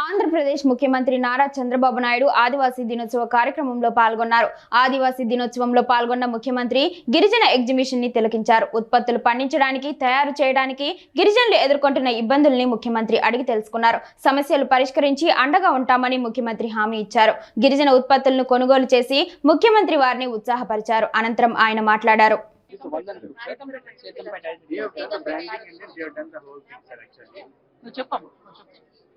ఆంధ్రప్రదేశ్ ముఖ్యమంత్రి నారా చంద్రబాబు నాయుడు ఆదివాసీ దినోత్సవ కార్యక్రమంలో పాల్గొన్నారు. ఆదివాసీ దినోత్సవంలో పాల్గొన్న ముఖ్యమంత్రి గిరిజన ఎగ్జిబిషన్ని తిలకించారు. ఉత్పత్తులు పండించడానికి తయారు చేయడానికి గిరిజనులు ఎదుర్కొంటున్న ఇబ్బందుల్ని ముఖ్యమంత్రి అడిగి తెలుసుకున్నారు. సమస్యలు పరిష్కరించి అండగా ఉంటామని ముఖ్యమంత్రి హామీ ఇచ్చారు. గిరిజన ఉత్పత్తులను కొనుగోలు చేసి ముఖ్యమంత్రి వారిని ఉత్సాహపరిచారు. అనంతరం ఆయన మాట్లాడారు. చెప్పమ్మా.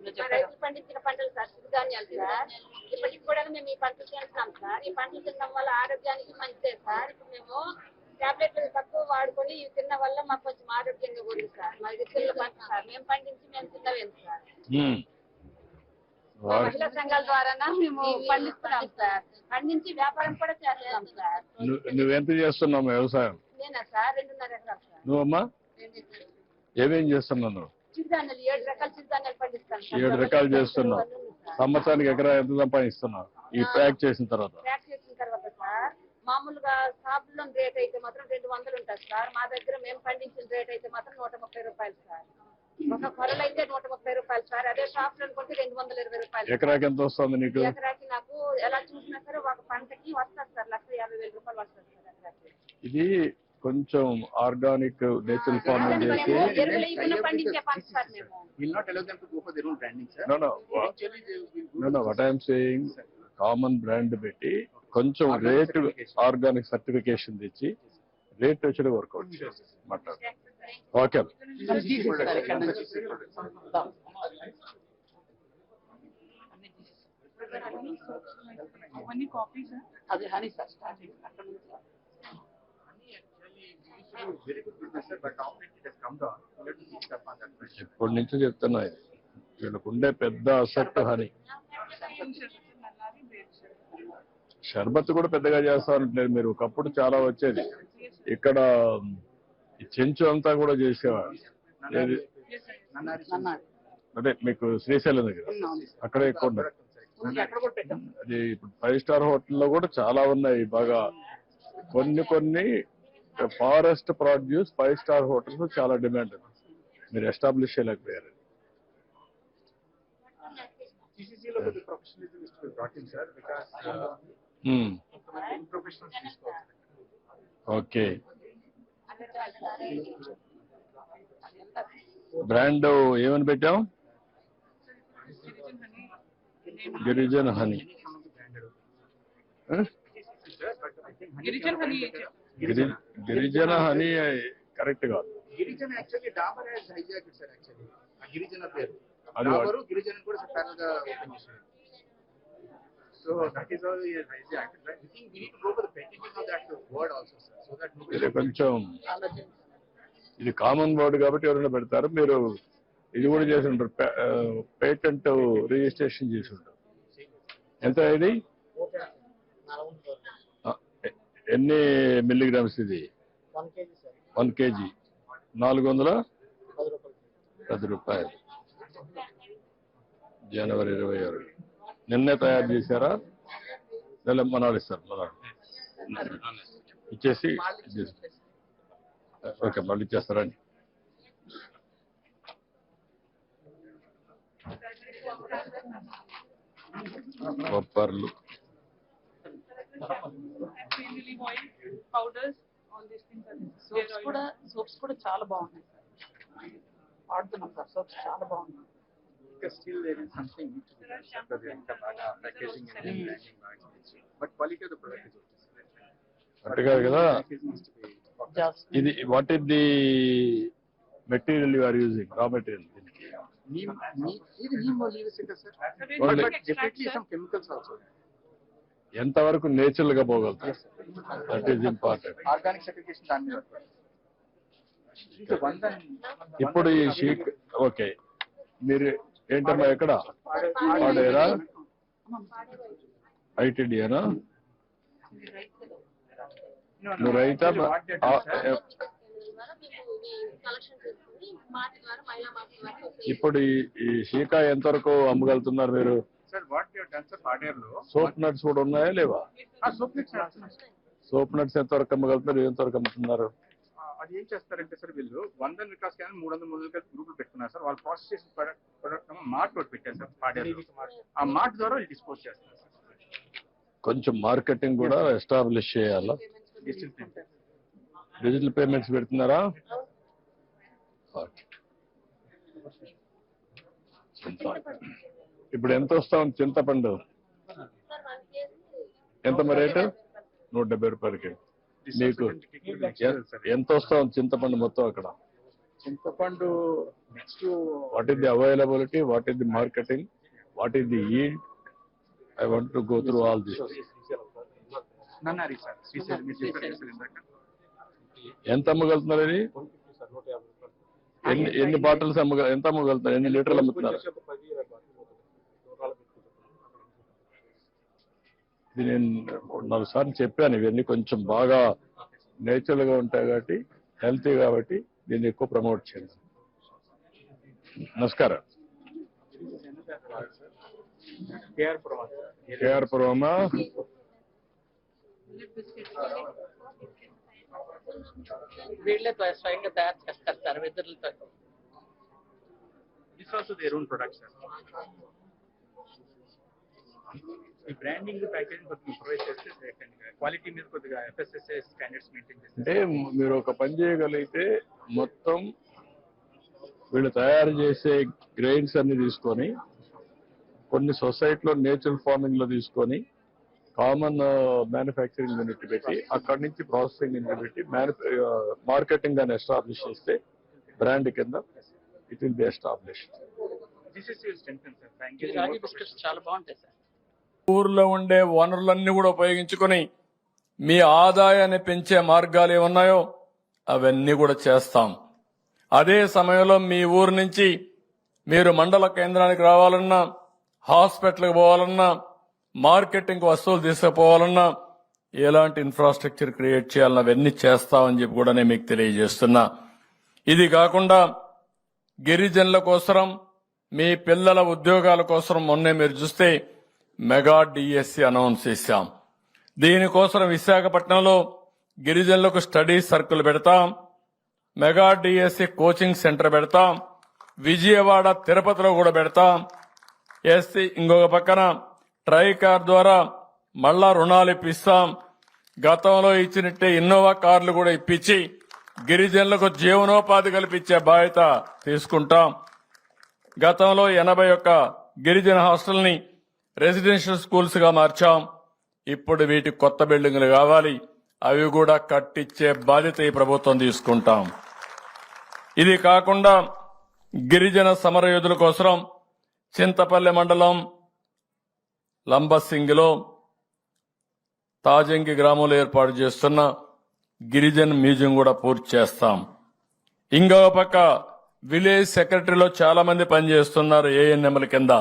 నువ్వు చెప్పు. రైతు పండించిన పంటలు సార్ సిరిధాన్యాలు సార్. ఇప్పటికి కూడా మేము ఈ పంటలు తింటున్నాం సార్. ఈ పంటలు తినడం వల్ల ఆరోగ్యానికి మంచిదే సార్. ఇప్పుడు మేము టాబ్లెట్లు తక్కువ వాడుకొని ఇవి తిన్న వల్ల మాకు కొంచెం ఆరోగ్యంగా ఉంది సార్. మా ఇతరుల పంట సార్. మేము పండించి మేము తిన్నవేం సార్. మహిళా సంఘాల ద్వారా మేము పండిస్తున్నాం సార్. పండించి వ్యాపారం కూడా చేస్తున్నాం సార్. నువ్వు నువ్వెంత చేస్తున్నావు వ్యవసాయం? నేనా సార్? రెండున్నర ఎకరాలు సార్. నువ్వమ్మా. ఏమేం చేస్తున్నావు నువ్వు? చిరుధాన్యాలు ఏడు రకాల చిరుధాన్యాలు పండిస్తాం సార్ ఏడు రకాలు సార్. సంవత్సరానికి ఎకరా ఎంత సంపాదిస్తున్నావు ఈ ప్యాక్ చేసిన తర్వాత. ప్యాక్ చేసిన తర్వాత సార్ మామూలుగా షాపుల్లో రేట్ అయితే మాత్రం రెండు వందలు ఉంటుంది సార్. మా దగ్గర మేము పండించిన రేట్ అయితే మాత్రం నూట ముప్పై రూపాయలు సార్. ఒక కొరలు అయితే నూట ముప్పై రూపాయలు సార్. అదే షాప్లో కొంటే రెండు వందల ఇరవై రూపాయలు. ఎకరాకి ఎంత వస్తుంది నీకు? ఎకరాకి నాకు ఎలా చూసినా సరే ఒక పంటకి వస్తుంది సార్. లక్ష యాభై వేల రూపాయలు వస్తుంది సార్ ఎకరాకి. ఇది కొంచెం ఆర్గానిక్ నేచురల్ ఫార్మింగ్ చేసి what I'm saying common brand పెట్టి కొంచెం రేట్. ఆర్గానిక్ సర్టిఫికేషన్ తెచ్చి రేట్ వచ్చి వర్కౌట్ మాట్లాడు ఓకే. అవన్నీ కాపీస్ అది హనీ సార్ స్టార్టింగ్ అక్కడ నుంచి. ఇప్పటి నుంచి చెప్తున్నా ఇది. వీళ్ళకు ఉండే పెద్ద అసెట్ హని. షర్బత్ కూడా పెద్దగా చేస్తారంటలేదు మీరు. ఒకప్పుడు చాలా వచ్చేది. ఇక్కడ చెంచు అంతా కూడా చేసేవారు. అదే మీకు శ్రీశైలం దగ్గర. అక్కడే ఎక్కువ ఉండదు. అది ఇప్పుడు ఫైవ్ స్టార్ హోటల్లో కూడా చాలా ఉన్నాయి. బాగా కొన్ని కొన్ని Forest produce five star hotels చాలా డిమాండ్ ఉంది. మీరు ఎస్టాబ్లిష్ చేయలేకపోయారు TCC లో the professionalism is to be brought in, sir, because uh, మ్మ్. కొంతమంది professionals తీసుకోవాలి. ఓకే బ్రాండ్ ఏమని పెట్టాం గిరిజన హనీ ఆ? Sir, but I think honey Girijan cannot honey be better. Giri Girijan. Honey correct కాదు. Girijan actually Dabur hijack sir actually. ఆ గిరిజన పేరు. డాబరు గిరిజన కూడా ప్యానల్గా ఓపెన్ చేశారు. So that is all hijack I think we need to go for the of that word also sir so that ఇది కొంచెం ఇది common word కాబట్టి ఎవరైనా పెడతారు. మీరు ఇది కూడా చేసి ఉంటారు. పేటెంట్ రిజిస్ట్రేషన్ చేసి ఉంటారు. ఎంత ఇది ఆ, ఎ- ఎన్ని మిల్లీగ్రామ్స్ ఇది? One KG sir. నాలుగు వందల పది రూపాయలు. జనవరి ఇరవై ఆరు. నిన్నే తయారు చేశారా? నెల మనాడు ఇస్తారు మనాడు ఇచ్చేసి ఇచ్చేసి. ఓకే మళ్ళీ ఇచ్చేస్తారండి బొప్పర్లు olive oil powders all these things are soaps కూడా సోప్స్ కూడా చాలా బాగున్నాయి సార్ వాడుతున్నాం సార్ సోప్స్ చాలా బాగున్నాయి ఇంకా బాగా బాగా కాదు కదా ఇది what is the material you are using రా ఇది also. ఎంతవరకు నేచురల్గా పోగలుగుతారు దట్ ఈస్ ఇంపార్టెంట్ దాని మీద ఇప్పుడు ఈ షీట్ ఓకే. మీరు ఏంటమ్మా ఎక్కడ? పాడేరా? ఐటీడీనా నువ్వు రైతా ఇప్పుడు ఈ ఈ షీకా ఎంతవరకు అమ్మగలుగుతున్నారు మీరు? సోప్ నట్స్ కూడా ఉన్నాయా లేవా? సోప్ నట్స్ ఎంతవరకు అమ్మగలుగుతున్నారు ఎంతవరకు అమ్ముతున్నారు? అది ఏం చేస్తారంటే సార్ వీళ్ళు వంద వికాస్ కానీ మూడు వందల మూడు వందల గ్రూపులు పెట్టుకున్నారు సార్. వాళ్ళు ప్రాసెస్ చేసిన ప్రొడక్ట్ ప్రొడక్ట్ మార్ట్ ఒకటి పెట్టారు సార్ పాడేరు ఆ మార్ట్ ద్వారా వాళ్ళు డిస్పోజ్ చేస్తారు సార్. కొంచెం మార్కెటింగ్ కూడా ఎస్టాబ్లిష్ చేయాలా? డిజిటల్ పేమెంట్స్ పెడుతున్నారా ఓకే. చింత- ఇప్పుడు ఎంత వస్తా? ఉంది చింతపండు. ఎంత మరి రేటు? నూట డెబ్బై రూపాయలకి. ఎ- ఎంత వస్తా ఉంది చింతపండు మొత్తం అక్కడ? చింతపండు next what is the availability what is the marketing what is the yield I want to go through all this ఎంత అమ్మగలుగుతున్నారు ఇది? ఎన్ని ఎన్ని బాటిల్స్ అమ్మగ ఎంత అమ్మగలుగుతున్నారు? ఎన్ని లీటర్లు అమ్ముతున్నారు? ఇది నేను మూడు నాలుగు సార్లు చెప్పాను ఇవన్నీ కొంచెం బాగా నేచురల్గా ఉంటాయి కాబట్టి హెల్తీ కాబట్టి దీన్ని ఎక్కువ ప్రమోట్ చేయండి నమస్కారం. కేఆర్ పురం కేఆర్ పురమా వీళ్ళే స్వయంగా తయారు చేస్తారు సార్ వెదురులతో. ఈ బ్రాండింగ్ ప్యాకేజింగ్ కొద్దిగా ప్రొవైడ్ చేస్తే క్వాలిటీ మీద కొద్దిగా ఎఫ్ఎస్ఎస్ఐ స్టాండర్డ్స్ మెయింటైన్ చేస్తే అంటే మీరు ఒక పని చేయగలిగితే మొత్తం వీళ్ళు తయారు చేసే గ్రెయిన్స్ అన్ని తీసుకొని కొన్ని సొసైటీలో నేచురల్ ఫార్మింగ్లో తీసుకొని కామన్ మ్యానుఫ్యాక్చరింగ్ యూనిట్ పెట్టి అక్కడి నుంచి ప్రాసెసింగ్ యూనిట్ పెట్టి మార్కెటింగ్ అని ఎస్టాబ్లిష్ చేస్తే బ్రాండ్ కింద ఇట్ విల్ బి ఎస్టాబ్లిష్ చాలా బాగుంటాయి సార్ ఊర్లో ఉండే వనరులన్నీ కూడా ఉపయోగించుకొని మీ ఆదాయాన్ని పెంచే మార్గాలు ఏమున్నాయో అవన్నీ కూడా చేస్తాం. అదే సమయంలో మీ ఊరు నుంచి మీరు మండల కేంద్రానికి రావాలన్నా హాస్పిటల్కి పోవాలన్నా మార్కెటింగ్ వస్తువులు తీసుకుపోవాలన్నా ఎలాంటి ఇన్ఫ్రాస్ట్రక్చర్ క్రియేట్ చేయాలన్నా అవన్నీ చేస్తామని చెప్పి కూడా నేను మీకు తెలియజేస్తున్నా. ఇది కాకుండా గిరిజనుల కోసం మీ పిల్లల ఉద్యోగాల కోసం మొన్నే మీరు చూస్తే మెగా డిఎస్సి అనౌన్స్ చేశాం. దీనికోసం విశాఖపట్నంలో గిరిజనులకు స్టడీ సర్కిల్ పెడతాం. మెగా డిఎస్సి కోచింగ్ సెంటర్ పెడతాం. విజయవాడ తిరుపతిలో కూడా పెడతాం. ఎస్సీ ఇంకొక పక్కన ట్రైకార్ ద్వారా మళ్ళా రుణాలు ఇప్పిస్తాం. గతంలో ఇచ్చినట్టే ఇన్నోవా కార్లు కూడా ఇప్పించి గిరిజనులకు జీవనోపాధి కల్పించే బాధ్యత తీసుకుంటాం. గతంలో ఎనభై ఒక్క గిరిజన హాస్టల్ని రెసిడెన్షియల్ స్కూల్స్గా మార్చాం. ఇప్పుడు వీటి కొత్త బిల్డింగ్లు కావాలి. అవి కూడా కట్టించే బాధ్యత ఈ ప్రభుత్వం తీసుకుంటాం. ఇది కాకుండా గిరిజన సమరయోధుల కోసం చింతపల్లి మండలం లంబసింగిలో తాజంగి గ్రామంలో ఏర్పాటు చేస్తున్న గిరిజన్ మ్యూజియం కూడా పూర్తి చేస్తాం. ఇంకో పక్క విలేజ్ సెక్రటరీలో చాలా మంది పనిచేస్తున్నారు ఏఎన్ఎంల కింద.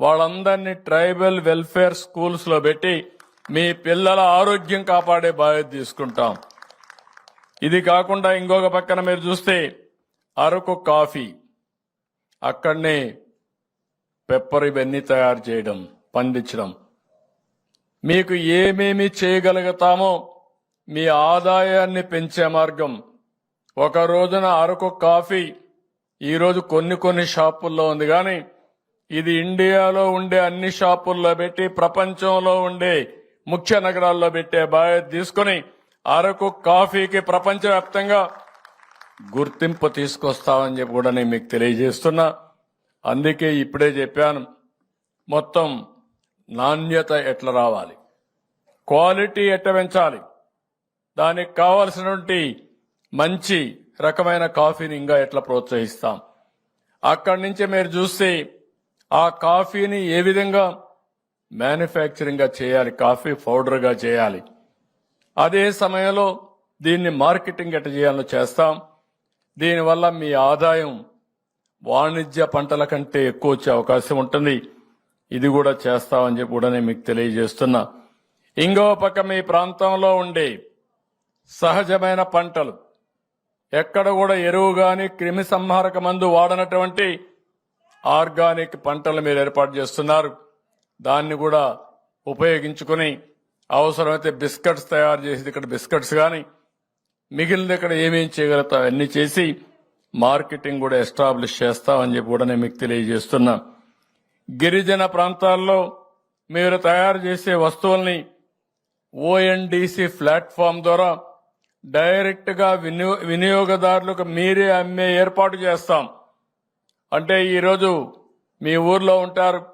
వాళ్ళందరినీ ట్రైబల్ వెల్ఫేర్ స్కూల్స్లో పెట్టి మీ పిల్లల ఆరోగ్యం కాపాడే బాధ్యత తీసుకుంటాం. ఇది కాకుండా ఇంకొక పక్కన మీరు చూస్తే అరకు కాఫీ. అక్కడనే పెప్పర్ ఇవన్నీ తయారు చేయడం పండించడం. మీకు ఏమేమి చేయగలుగుతామో మీ ఆదాయాన్ని పెంచే మార్గం. ఒక రోజున అరకు కాఫీ ఈరోజు కొన్ని కొన్ని షాపుల్లో ఉంది కానీ ఇది ఇండియాలో ఉండే అన్ని షాపుల్లో పెట్టి ప్రపంచంలో ఉండే ముఖ్య నగరాల్లో పెట్టే బాధ్యత తీసుకుని అరకు కాఫీకి ప్రపంచవ్యాప్తంగా గుర్తింపు తీసుకొస్తామని చెప్పి కూడా నేను మీకు తెలియజేస్తున్నా. అందుకే ఇప్పుడే చెప్పాను మొత్తం నాణ్యత ఎట్లా రావాలి? క్వాలిటీ ఎట్ట పెంచాలి? దానికి కావలసినటువంటి మంచి రకమైన కాఫీని ఇంకా ఎట్లా ప్రోత్సహిస్తాం? అక్కడి నుంచి మీరు చూస్తే ఆ కాఫీని ఏ విధంగా మ్యానుఫ్యాక్చరింగ్గా చేయాలి కాఫీ పౌడర్గా చేయాలి? అదే సమయంలో దీన్ని మార్కెటింగ్ ఎట్ట చేయాలో చేస్తాం. దీనివల్ల మీ ఆదాయం వాణిజ్య పంటల కంటే ఎక్కువ వచ్చే అవకాశం ఉంటుంది. ఇది కూడా చేస్తామని చెప్పి కూడా నేను మీకు తెలియజేస్తున్నా. ఇంకో పక్క మీ ప్రాంతంలో ఉండే సహజమైన పంటలు ఎక్కడ కూడా ఎరువు కానీ క్రిమి సంహారక మందు వాడనటువంటి ఆర్గానిక్ పంటలు మీరు ఏర్పాటు చేస్తున్నారు. దాన్ని కూడా ఉపయోగించుకుని అవసరమైతే బిస్కెట్స్ తయారు చేసి ఇక్కడ బిస్కెట్స్ కానీ మిగిలిన ఇక్కడ ఏమేం చేయగలుగుతా అన్ని చేసి మార్కెటింగ్ కూడా ఎస్టాబ్లిష్ చేస్తామని చెప్పి కూడా నేను మీకు తెలియజేస్తున్నా. గిరిజన ప్రాంతాల్లో మీరు తయారు చేసే వస్తువుల్ని ఓఎన్డీసీ ప్లాట్ఫామ్ ద్వారా డైరెక్ట్గా వినియో వినియోగదారులకు మీరే అమ్మే ఏర్పాటు చేస్తాం. అంటే ఈరోజు మీ ఊర్లో ఉంటారు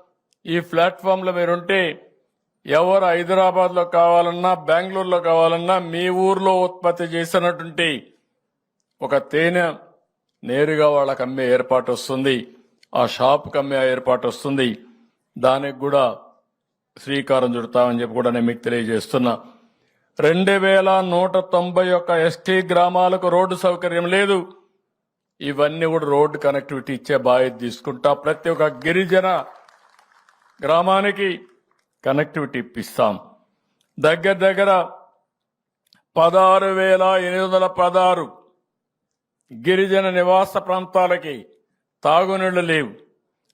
ఈ ప్లాట్ఫామ్లో మీరుంటే ఎవరు హైదరాబాద్లో కావాలన్నా బెంగళూరులో కావాలన్నా మీ ఊర్లో ఉత్పత్తి చేసినటువంటి ఒక తేనె నేరుగా వాళ్ళకి అమ్మే ఏర్పాటు వస్తుంది ఆ షాప్కి అమ్మే ఏర్పాటు వస్తుంది. దానికి కూడా శ్రీకారం చుడతామని చెప్పి కూడా నేను మీకు తెలియజేస్తున్నా. రెండు వేల నూట తొంభై ఒక్క ఎస్టీ గ్రామాలకు రోడ్డు సౌకర్యం లేదు. ఇవన్నీ కూడా రోడ్డు కనెక్టివిటీ ఇచ్చే బాధ్యత తీసుకుంటా ప్రతి ఒక్క గిరిజన గ్రామానికి కనెక్టివిటీ ఇప్పిస్తాం. దగ్గర దగ్గర పదహారు వేల ఎనిమిది వందల పదహారు గిరిజన నివాస ప్రాంతాలకి తాగునీళ్ళు లేవు.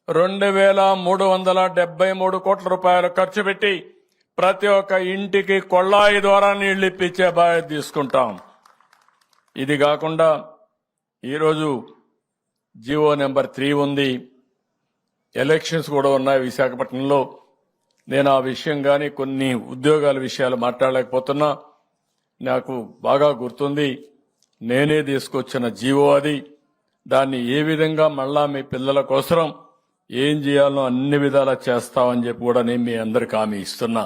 రెండు వేల మూడు వందల డెబ్బై మూడు కోట్ల రూపాయలు ఖర్చు పెట్టి ప్రతి ఒక్క ఇంటికి కొళ్ళాయి ద్వారా నీళ్ళు ఇప్పించే బాధ్యత తీసుకుంటాం. ఇది కాకుండా ఈరోజు జివో నెంబర్ త్రీ ఉంది. ఎలక్షన్స్ కూడా ఉన్నాయి విశాఖపట్నంలో. నేను ఆ విషయం కానీ కొన్ని ఉద్యోగాల విషయాలు మాట్లాడలేకపోతున్నా. నాకు బాగా గుర్తుంది. నేనే తీసుకొచ్చిన జీవో అది. దాన్ని ఏ విధంగా మళ్ళా మీ పిల్లల కోసం ఏం చేయాలో అన్ని విధాలా చేస్తామని చెప్పి కూడా నేను మీ అందరికి హామీ ఇస్తున్నా.